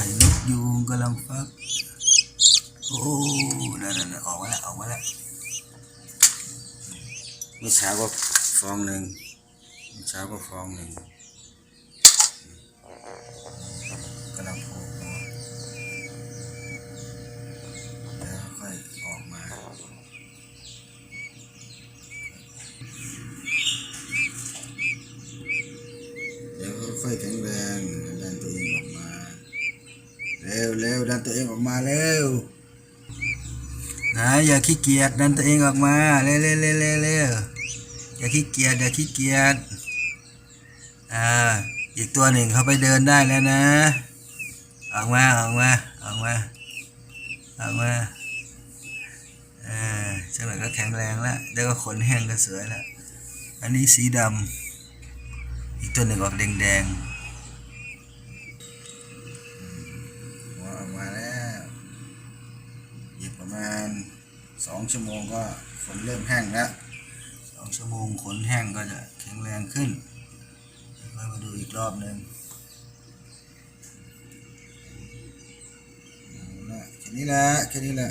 ข่นกยูงกำลังฟัก โอ้นั่นนั่นออกมาแล้วออกมาแล้วเมื่อเช้าก็ฟองหนึ่งเมื่อเช้าก็ฟองหนึ่งกำลังโผล่หัวแล้วค่อยออกมาเดี๋ยวค่อยแข็งแรง เร็วเร็วดันตัวเองออกมาเร็วนะอย่าขี้เกียจดันตัวเองออกมาเร็วเร็วเร็วเร็วเร็วอย่าขี้เกียจอย่าขี้เกียจอ่าอีกตัวหนึ่งเขาไปเดินได้แล้วนะ ออกมาออกมาออกมาออกมาอ่าจังหวะก็แข็งแรงแล้วแล้วก็ขนแห้งก็สวยแล้วอันนี้สีดำอีกตัวหนึ่งออกแดงๆ ประมาณสองชั่วโมงก็ขนเริ่มแห้งแล้วสองชั่วโมงขนแห้งก็จะแข็งแรงขึ้นเดี๋ยวมาดูอีกรอบหนึ่งเอาละแค่นี้แหละแค่นี้แหละ